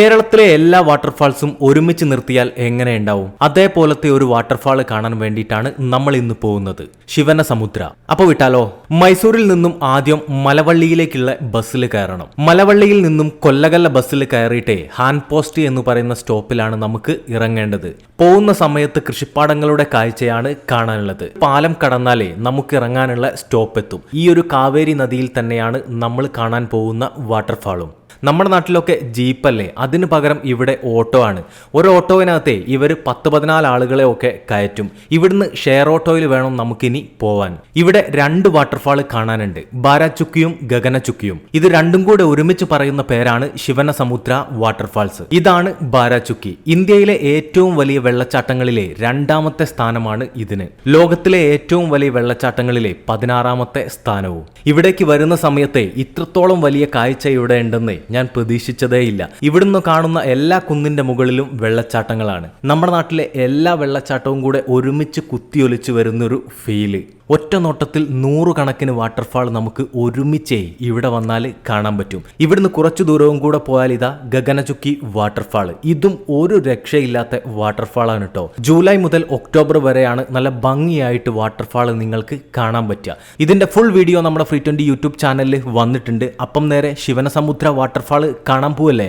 കേരളത്തിലെ എല്ലാ വാട്ടർഫാൾസും ഒരുമിച്ച് നിർത്തിയാൽ എങ്ങനെ ഉണ്ടാവും? അതേപോലത്തെ ഒരു വാട്ടർഫാൾ കാണാൻ വേണ്ടിയിട്ടാണ് നമ്മൾ ഇന്ന് പോകുന്നത്. ശിവന സമുദ്ര. അപ്പൊ വിട്ടാലോ? മൈസൂരിൽ നിന്നും ആദ്യം മലവള്ളിയിലേക്കുള്ള ബസ്സിൽ കയറണം. മലവള്ളിയിൽ നിന്നും കൊല്ലകല്ല ബസ്സിൽ കയറിയിട്ടേ ഹാൻഡ് പോസ്റ്റ് എന്ന് പറയുന്ന സ്റ്റോപ്പിലാണ് നമുക്ക് ഇറങ്ങേണ്ടത്. പോകുന്ന സമയത്ത് കൃഷിപ്പാടങ്ങളുടെ കാഴ്ചയാണ് കാണാനുള്ളത്. പാലം കടന്നാലേ നമുക്ക് ഇറങ്ങാനുള്ള സ്റ്റോപ്പ് എത്തും. ഈ ഒരു കാവേരി നദിയിൽ തന്നെയാണ് നമ്മൾ കാണാൻ പോകുന്ന വാട്ടർഫാളും നമ്മുടെ നാട്ടിലൊക്കെ ജീപ്പല്ലേ? അതിന് പകരം ഇവിടെ ഓട്ടോ ആണ്. ഒരു ഓട്ടോവിനകത്തെ ഇവർ പത്ത് പതിനാല് ആളുകളെ ഒക്കെ കയറ്റും. ഇവിടുന്ന് ഷെയർ ഓട്ടോയിൽ വേണം നമുക്കിനി പോവാൻ. ഇവിടെ രണ്ട് വാട്ടർഫാൾ കാണാനുണ്ട്. ബാരാചുക്കിയും ഗഗനചുക്കിയും. ഇത് രണ്ടും കൂടെ ഒരുമിച്ച് പറയുന്ന പേരാണ് ശിവനസമുദ്ര വാട്ടർഫാൾസ് ഇതാണ് ബാരാചുക്കി. ഇന്ത്യയിലെ ഏറ്റവും വലിയ വെള്ളച്ചാട്ടങ്ങളിലെ രണ്ടാമത്തെ സ്ഥാനമാണ് ഇതിന്. ലോകത്തിലെ ഏറ്റവും വലിയ വെള്ളച്ചാട്ടങ്ങളിലെ പതിനാറാമത്തെ സ്ഥാനവും. ഇവിടേക്ക് വരുന്ന സമയത്തെ ഇത്രത്തോളം വലിയ കാഴ്ച ഇവിടെ ഉണ്ടെന്ന് ഞാൻ പ്രതീക്ഷിച്ചതേയില്ല. ഇവിടുന്ന് കാണുന്ന എല്ലാ കുന്നിന്റെ മുകളിലും വെള്ളച്ചാട്ടങ്ങളാണ്. നമ്മുടെ നാട്ടിലെ എല്ലാ വെള്ളച്ചാട്ടവും കൂടെ ഒരുമിച്ച് കുത്തിയൊലിച്ച് വരുന്നൊരു ഫീൽ ഒറ്റ നോട്ടത്തിൽ നൂറുകണക്കിന് വാട്ടർഫാൾ നമുക്ക് ഒരുമിച്ചേ ഇവിടെ വന്നാൽ കാണാൻ പറ്റും. ഇവിടുന്ന് കുറച്ചു ദൂരവും കൂടെ പോയാൽ ഇതാ ഗഗനചുക്കി വാട്ടർഫാൾ ഇതും ഒരു രക്ഷയില്ലാത്ത വാട്ടർഫാൾ ആണ് കേട്ടോ ജൂലൈ മുതൽ ഒക്ടോബർ വരെയാണ് നല്ല ഭംഗിയായിട്ട് വാട്ടർഫാൾ നിങ്ങൾക്ക് കാണാൻ പറ്റുക. ഇതിന്റെ ഫുൾ വീഡിയോ നമ്മുടെ ഫ്രീ ട്വന്റി യൂട്യൂബ് ചാനലിൽ വന്നിട്ടുണ്ട്. അപ്പം നേരെ ശിവനസമുദ്ര വാട്ടർഫാൾ കാണാൻ പോവല്ലേ?